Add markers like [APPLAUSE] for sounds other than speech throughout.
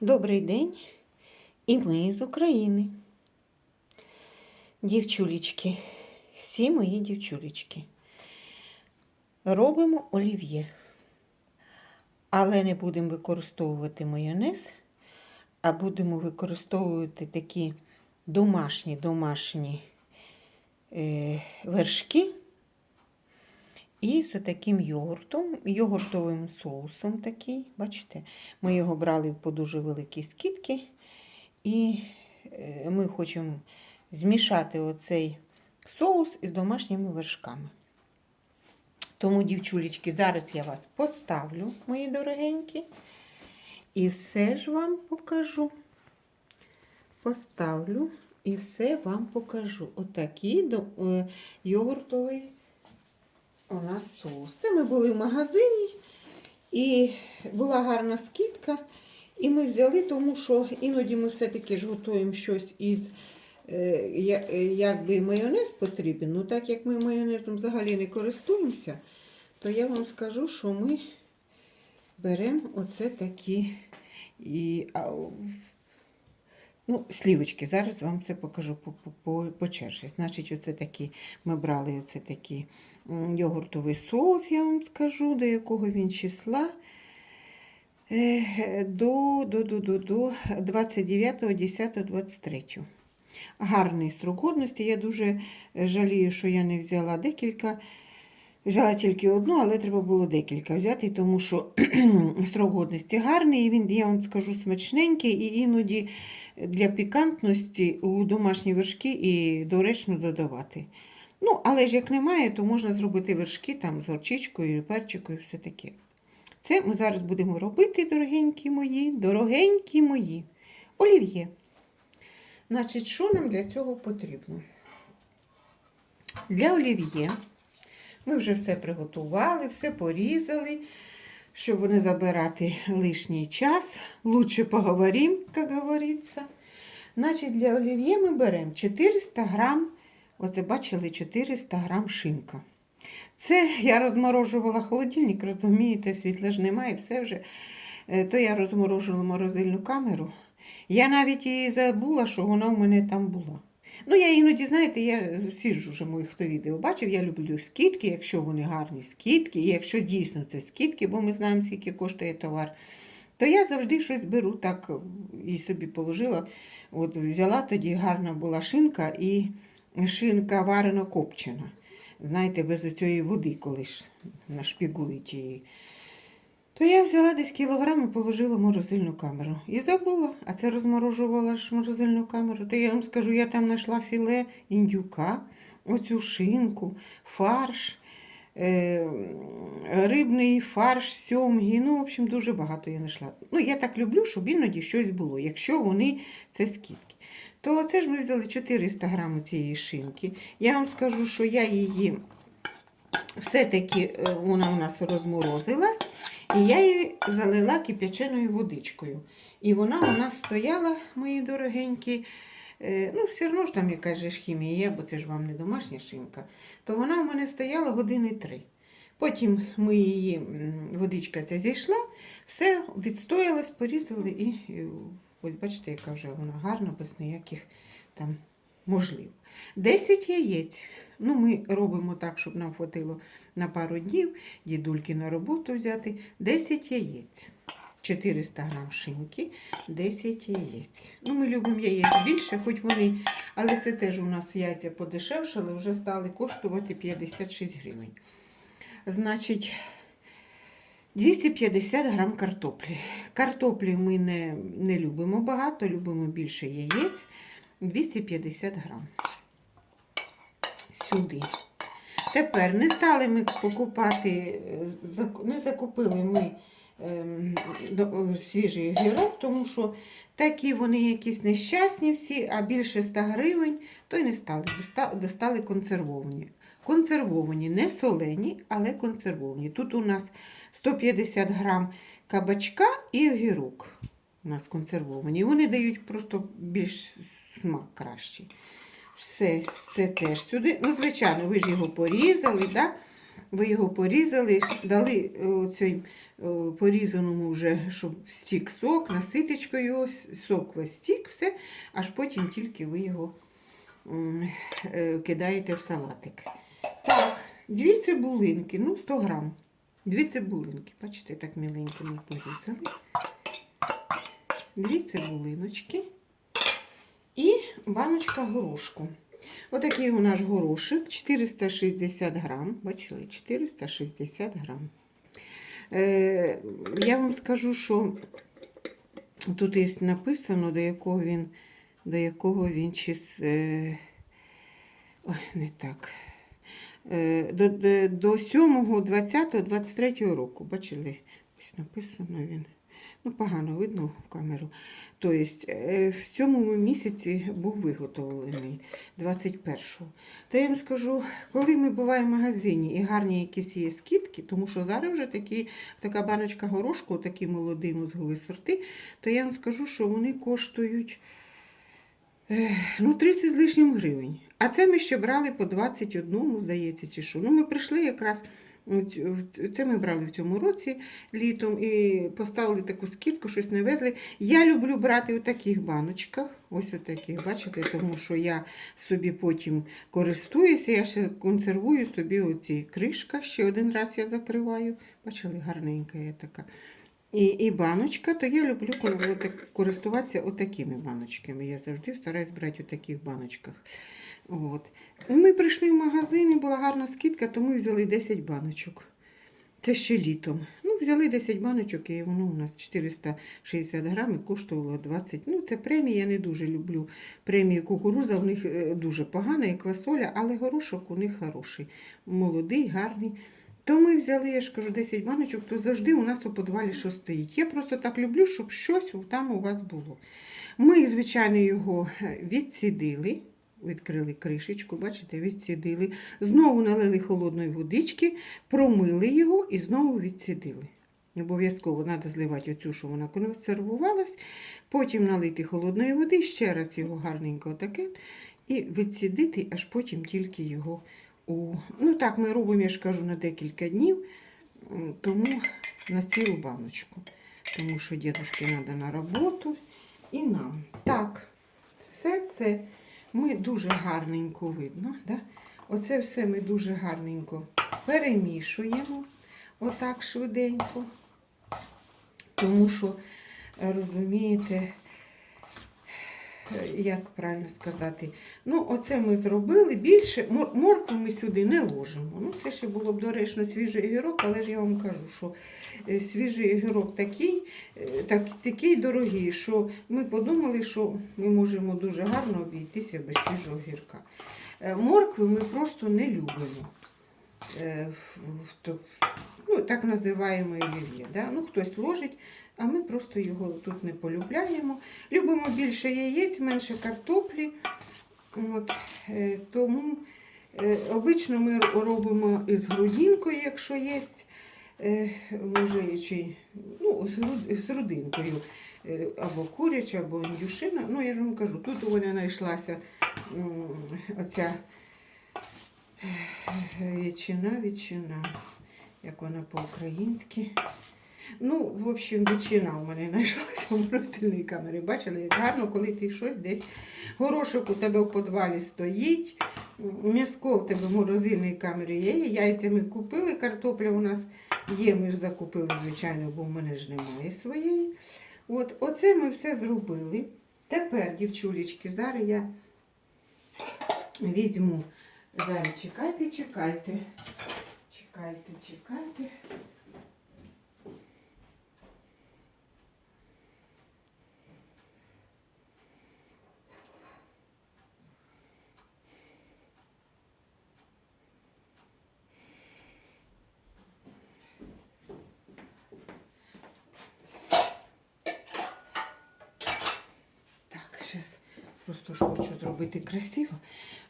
Добрий день, і ми з України. Дівчулечки, всі мої дівчулечки. Робимо олів'є, але не будемо використовувати майонез, а будемо використовувати такі домашні домашні е, вершки. І з таким йогуртом, йогуртовим соусом такий. Бачите, ми його брали по дуже великій скидки. І е, ми хочемо змішати оцей соус із домашніми вершками. Тому, дівчулечки, зараз я вас поставлю, мої дорогенькі, і все ж вам покажу. Поставлю і все вам покажу. Отакий е, йогуртовий у нас соус. Ми були в магазині, і була гарна скидка. І ми взяли, тому що іноді ми все-таки ж готуємо щось із е, е, якби майонез потрібен. Ну, так як ми майонезом взагалі не користуємося, то я вам скажу, що ми беремо оце такі і, ну, слівочки. Зараз вам це покажу по, по, по, по черзі. Значить, оце такі, ми брали оце такі йогуртовий соус, я вам скажу, до якого він числа. До, до, до, до, до 29.10.23. Гарний срок годності. Я дуже жалію, що я не взяла декілька. Взяла тільки одну, але треба було декілька взяти, тому що [CLEARS THROAT] срок годності гарний, і він, я вам скажу, смачненький, і іноді для пікантності у домашні вершки і доречно додавати. Ну, але ж як немає, то можна зробити вершки там з горчичкою, перчикою, все таке. Це ми зараз будемо робити, дорогенькі мої, дорогенькі мої. Олів'є. Значить, що нам для цього потрібно? Для олів'є ми вже все приготували, все порізали, щоб не забирати лишній час. Лучше поговорим, як говориться. Значить, для олів'є ми беремо 400 грам, оце бачили, 400 грам шинка. Це я розморожувала холодильник, розумієте, світла ж немає, все вже. Е, То я розморожувала морозильну камеру. Я навіть і забула, що вона в мене там була. Ну, я іноді, знаєте, я сіжу вже моїх хто відео бачив, я люблю скидки, якщо вони гарні скидки, і якщо дійсно це скидки, бо ми знаємо, скільки коштує товар, то я завжди щось беру так і собі положила. От взяла тоді гарна була шинка і шинка варено копчена. Знаєте, без цієї води, коли ж нашпігують її. То я взяла десь кілограм і положила в морозильну камеру. І забула, а це розморожувала ж морозильну камеру. Та я вам скажу, я там знайшла філе індюка, оцю шинку, фарш, е, рибний фарш, сьомгі. Ну, в общем, дуже багато я знайшла. Ну, я так люблю, щоб іноді щось було, якщо вони це скидки. То оце ж ми взяли 400 грамів цієї шинки. Я вам скажу, що я її все-таки е, вона у нас розморозилась. І я її залила кип'яченою водичкою. І вона у нас стояла, мої дорогенькі. е, Ну, все одно ж там якась же хімія є, бо це ж вам не домашня шинка. То вона у мене стояла години три. Потім ми її, водичка ця зійшла, все відстоялось, порізали і, і ось бачите, яка вже вона гарна, без ніяких там можливо. 10 яєць. Ну, ми робимо так, щоб нам хватило на пару днів, дідульки на роботу взяти. 10 яєць. 400 грам шинки, 10 яєць. Ну, ми любимо яєць більше, хоч вони, але це теж у нас яйця подешевшали, вже стали коштувати 56 гривень. Значить, 250 грам картоплі. Картоплі ми не, не любимо багато, любимо більше яєць. 250 грам. Сюди. Тепер не стали ми покупати, не закупили ми ем, свіжий огірок, тому що такі вони якісь нещасні всі, а більше 100 гривень, то й не стали. Достали консервовані. Консервовані, не солені, але консервовані. Тут у нас 150 грам кабачка і огірок. У нас консервовані. Вони дають просто більш смак кращий. Все, це теж сюди. Ну, звичайно, ви ж його порізали, да? Ви його порізали, дали е, цей порізаному вже, щоб стік сок, наситочкою його, сок весь стік, все, аж потім тільки ви його е, кидаєте в салатик. Дві цибулинки, ну 100 грам. Дві цибулинки, бачите, так міленько ми порізали. Дві цибулиночки і баночка горошку. Отакий у наш горошик 460 грам. Бачили, 460 грам. Е, я вам скажу, що тут є написано, до якого він, до якого він чис. Е, ой, не так. Е, до, до, до 7, 20, 23 року. Бачили, ось написано він. Ну, погано видно в камеру. Тобто, е, в сьомому місяці був виготовлений 21-го. То я вам скажу, коли ми буваємо в магазині і гарні якісь є скидки, тому що зараз вже такі, така баночка горошку, такі молоді мозгові сорти, то я вам скажу, що вони коштують е, ну, 30 з лишнім гривень. А це ми ще брали по 21, здається, чи що. Ну, ми прийшли якраз. Це ми брали в цьому році літом і поставили таку скидку, щось не везли. Я люблю брати у таких баночках, ось у таких, бачите, тому що я собі потім користуюся, я ще консервую собі оці кришка, ще один раз я закриваю. Бачили, гарненька є така. І, і баночка, то я люблю користуватися отакими баночками. Я завжди стараюсь брати у таких баночках. От. Ми прийшли в магазин, і була гарна скидка, тому взяли 10 баночок. Це ще літом. Ну, взяли 10 баночок, і воно у нас 460 грамів коштувало 20. Ну, це премія, я не дуже люблю. Премії кукуруза в них е, дуже погана, як квасоля, але горошок у них хороший. Молодий, гарний. То ми взяли, я ж кажу, 10 баночок, то завжди у нас у подвалі що стоїть. Я просто так люблю, щоб щось там у вас було. Ми, звичайно, його е, відсідили. Відкрили кришечку, бачите, відсідили. Знову налили холодної водички, промили його і знову відсідили. Обов'язково треба зливати оцю, що вона консервувалась, потім налити холодної води, ще раз його гарненько таке, і відсідити, аж потім тільки його у. Ну так, ми робимо, я ж кажу, на декілька днів, тому на цілу баночку. Тому що дідушки треба на роботу і нам. Так, все це ми дуже гарненько видно. Да? Оце все ми дуже гарненько перемішуємо отак швиденько. Тому що, е, розумієте, як правильно сказати, ну, оце ми зробили. Більше мор- моркву ми сюди не ложимо. Ну, це ще було б доречно свіжий огірок, але ж я вам кажу, що е, свіжий огірок такий, е, так, такий дорогий, що ми подумали, що ми можемо дуже гарно обійтися без свіжого огірка. Е, Моркви ми просто не любимо. Ну, так називаємо олів'є. Да? Ну, хтось ложить, а ми просто його тут не полюбляємо. Любимо більше яєць, менше картоплі. От, е, тому е, обично ми робимо із грудинкою, якщо є, е, може, чи, ну, з, грудинкою. Або куряча, або індюшина. Ну, я ж вам кажу, тут у мене знайшлася м, оця ветчина, ветчина, як вона по-українськи. Ну, в общем, ветчина у мене знайшлася в розстільній камері. Бачили, як гарно, коли ти щось десь. Горошок у тебе в подвалі стоїть. М'яско в тебе в морозильній камері є. Яйця ми купили, картопля у нас є. Ми ж закупили, звичайно, бо в мене ж немає своєї. От, оце ми все зробили. Тепер, дівчулечки, зараз я візьму. Зараз чекайте, чекайте. Чекайте, чекайте. Зараз просто хочу зробити красиво.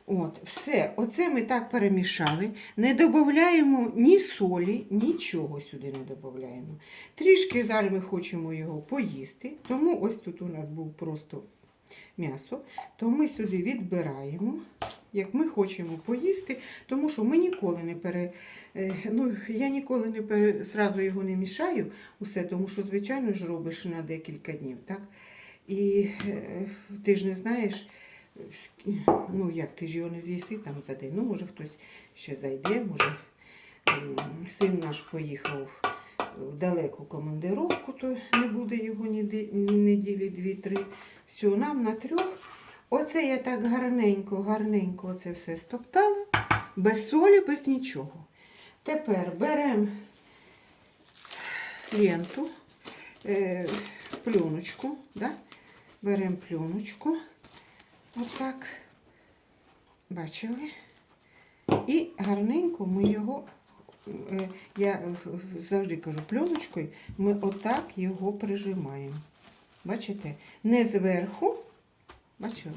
От, все, оце ми так перемішали. Не додаємо ні солі, нічого сюди не додаємо. Трішки зараз ми хочемо його поїсти, тому ось тут у нас був просто м'ясо. То ми сюди відбираємо. як ми хочемо поїсти, тому що ми ніколи не пере. е, Ну, я ніколи не пере, зразу його не мішаю усе, тому що, звичайно ж, робиш на декілька днів, так? І е, ти ж не знаєш, ну як ти ж його не з'їси там за день. Ну, може хтось ще зайде, може син наш поїхав в далеку командировку, то не буде його ні, неділі, дві-три. Все, нам на трьох. Оце я так гарненько, гарненько оце все стоптала, без солі, без нічого. Тепер беремо ленту, е, пленочку, да? беремо пленочку, отак, бачили? І гарненько ми його, е, я завжди кажу пленочкою, ми отак його прижимаємо. Бачите? Не зверху, бачили?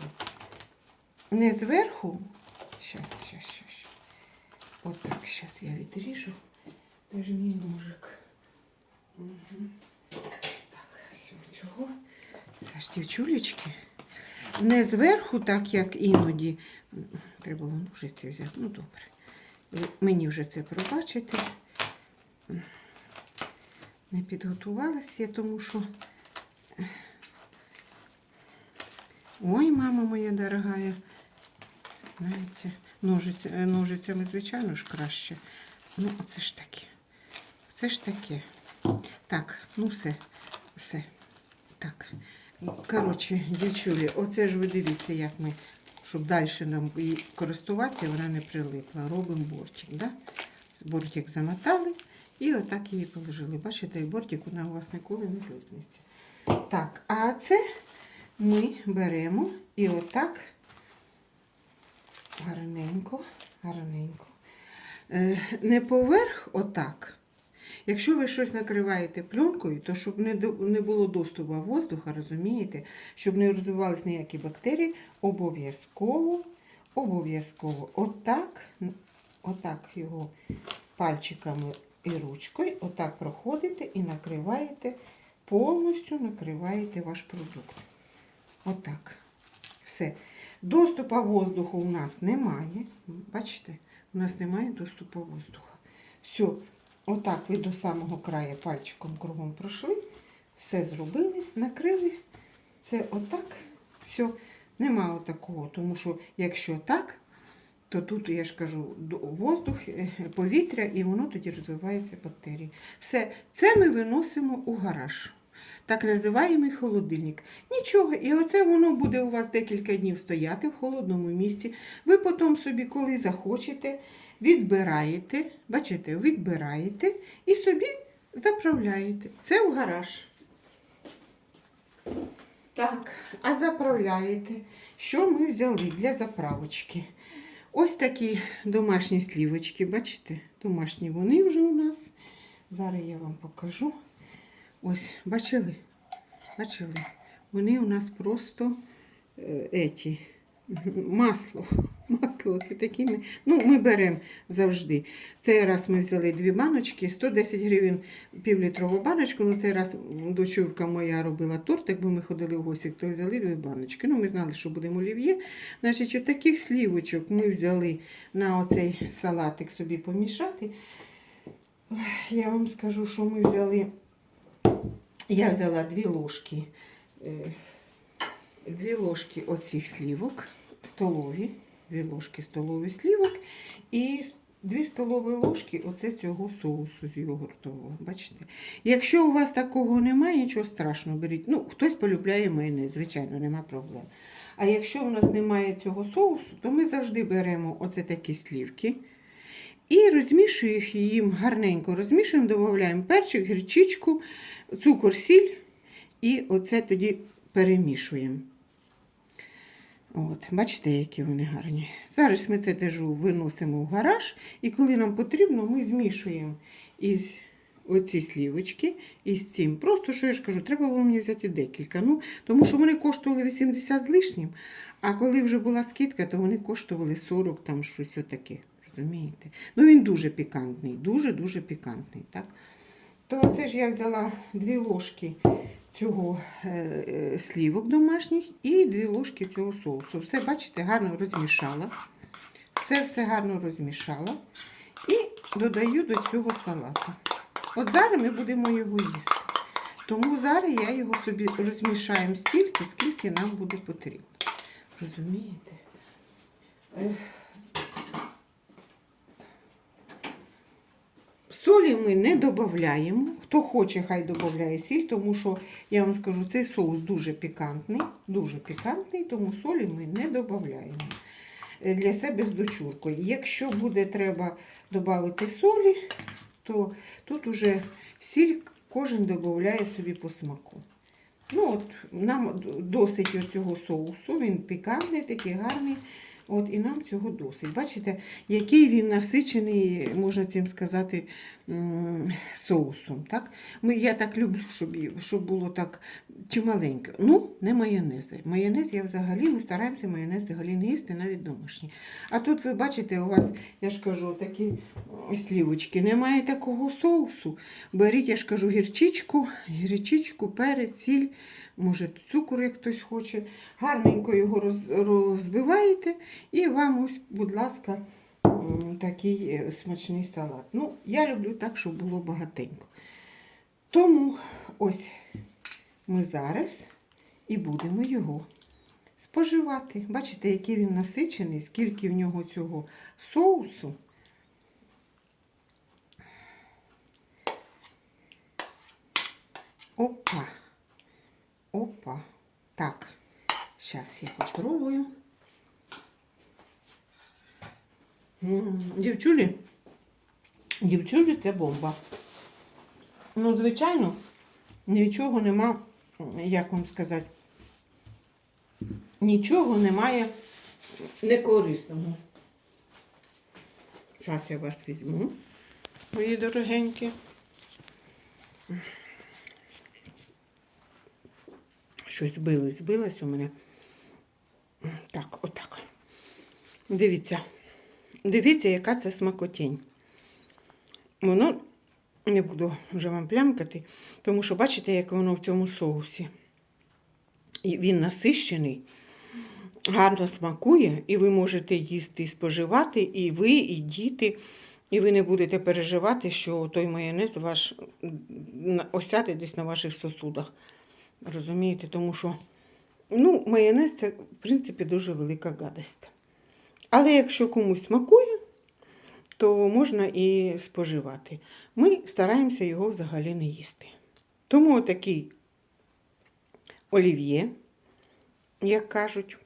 Не зверху. Щас, щас, щас. Отак, щас я відріжу. Де ж мій ножик? Угу. Так, все, цього. Це ж дівчулечки. Не зверху, так як іноді. Треба було ножиці взяти. Ну, добре. Ви Мені вже це пробачите. Не підготувалася я, тому що. Ой, мама моя дорогая. Знаєте, ножиці, ножицями, звичайно ж, краще. Ну, оце ж таке. Це ж таке. Так, ну все, все. Так. Коротше, дівчулі, оце ж ви дивіться, як ми, щоб далі нам її користуватися, вона не прилипла. Робимо бортик, да? Бортик замотали і отак її положили. Бачите, і бортик вона у вас ніколи не злипнеться. Так, а це ми беремо і отак гарненько, гарненько. Е, не поверх отак. Якщо ви щось накриваєте пленкою, то щоб не, було доступу воздуха, розумієте, щоб не розвивались ніякі бактерії, обов'язково, обов'язково отак, отак його пальчиками і ручкою, отак проходите і накриваєте, повністю накриваєте ваш продукт. Отак. Все. Доступу воздуху у нас немає. Бачите, у нас немає доступу воздуха. Все, отак ви до самого краю пальчиком кругом пройшли, все зробили, накрили. Це отак. Все, нема отакого, тому що якщо так, то тут, я ж кажу, воздух, е, повітря, і воно тоді розвивається бактерії. Все, це ми виносимо у гараж. Так називаємо холодильник. Нічого, і оце воно буде у вас декілька днів стояти в холодному місці. Ви потім собі, коли захочете, відбираєте, бачите, відбираєте і собі заправляєте. Це в гараж. Так, а заправляєте. Що ми взяли для заправочки? Ось такі домашні слівочки, бачите? Домашні вони вже у нас. Зараз я вам покажу. Ось, бачили? Бачили? Вони у нас просто е, еті, масло. [LAUGHS] Масло, це такі ми. Ну, ми беремо завжди. Цей раз ми взяли дві баночки, 110 гривень півлітрову баночку. Ну, цей раз дочурка моя робила тортик, бо ми ходили в гості, то взяли дві баночки. Ну, ми знали, що будемо олів'є. Значить, от таких слівочок ми взяли на оцей салатик собі помішати. Я вам скажу, що ми взяли. Я взяла дві ложки, е, дві ложки оцих слівок, столові, дві ложки столові слівок і с- дві столові ложки оце цього соусу з йогуртового. Бачите? Якщо у вас такого немає, нічого страшного, беріть. Ну, хтось полюбляє майонез, звичайно, нема проблем. А якщо у нас немає цього соусу, то ми завжди беремо оце такі слівки. І розмішуємо їм гарненько розмішуємо, додаємо перчик, гірчичку, цукор, сіль. І оце тоді перемішуємо. От, бачите, які вони гарні. Зараз ми це теж виносимо в гараж, і коли нам потрібно, ми змішуємо із оці слівочки із цим. Просто що я ж кажу, треба було мені взяти декілька. Ну, тому що вони коштували 80 з лишнім, а коли вже була скидка, то вони коштували 40, там щось отаке. Розумієте? Ну він дуже пікантний, дуже-дуже пікантний. так? То це ж я взяла дві ложки цього е, е, слівок домашніх і дві ложки цього соусу. Все, бачите, гарно розмішала. все-все гарно розмішала і додаю до цього салату. От зараз ми будемо його їсти. Тому зараз я його собі розмішаю стільки, скільки нам буде потрібно. Розумієте? Солі ми не додаємо. Хто хоче, хай додає сіль, тому що я вам скажу, цей соус дуже пікантний, дуже пікантний, тому солі ми не додаємо для себе з дочуркою. Якщо буде треба додати солі, то тут уже сіль кожен додає собі по смаку. Ну от, Нам досить оцього соусу, він пікантний, такий гарний. От, і нам цього досить. Бачите, який він насичений, можна цим сказати, соусом. Так? Я так люблю, щоб, щоб було так чималенько. Ну, не майонези. Майонез я взагалі, ми стараємося майонез взагалі не їсти, навіть домашній. А тут ви бачите, у вас, я ж кажу, такі слівочки. Немає такого соусу. Беріть, я ж кажу, гірчичку, гірчичку, перець, сіль, може цукор, як хтось хоче. Гарненько його роз, розбиваєте, і вам ось, будь ласка, такий е, смачний салат. Ну, я люблю так, щоб було багатенько. Тому ось ми зараз і будемо його споживати. Бачите, який він насичений, скільки в нього цього соусу. Опа. Опа. Так, зараз я попробую. Дівчулі, дівчулі це бомба. Ну, звичайно, нічого нема, як вам сказати, нічого немає некорисного. Зараз я вас візьму, мої дорогенькі. Щось збилось, збилось у мене. Так, отак. Дивіться. Дивіться, яка це смакотінь. Воно не буду вже вам плямкати, тому що бачите, як воно в цьому соусі. І він насищений, гарно смакує, і ви можете їсти і споживати, і ви, і діти. І ви не будете переживати, що той майонез ваш осяде десь на ваших сосудах. Розумієте, тому що ну, майонез це, в принципі, дуже велика гадость. Але якщо комусь смакує, то можна і споживати. Ми стараємося його взагалі не їсти. Тому такий олів'є, як кажуть,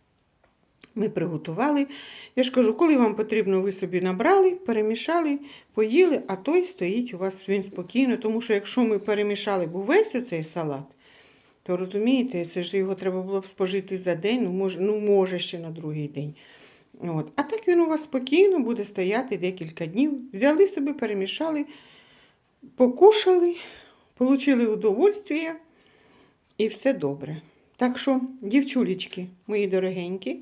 ми приготували. Я ж кажу, коли вам потрібно, ви собі набрали, перемішали, поїли, а той стоїть у вас він спокійно. Тому що якщо ми перемішали б увесь оцей салат, то розумієте, це ж його треба було б спожити за день, ну може, ну, може ще на другий день. От. А так він у вас спокійно буде стояти декілька днів. Взяли собі, перемішали, покушали, отримали удовольствие і все добре. Так що, дівчулечки, мої дорогенькі,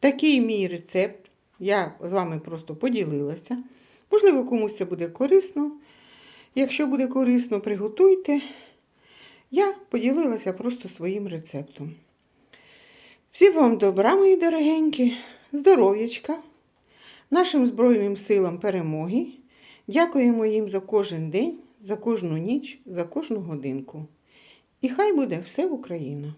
такий мій рецепт. Я з вами просто поділилася. Можливо, комусь це буде корисно. Якщо буде корисно, приготуйте. Я поділилася просто своїм рецептом. Всім вам добра, мої дорогенькі, здоров'ячка, нашим Збройним силам перемоги. Дякуємо їм за кожен день, за кожну ніч, за кожну годинку. І хай буде все в Україна!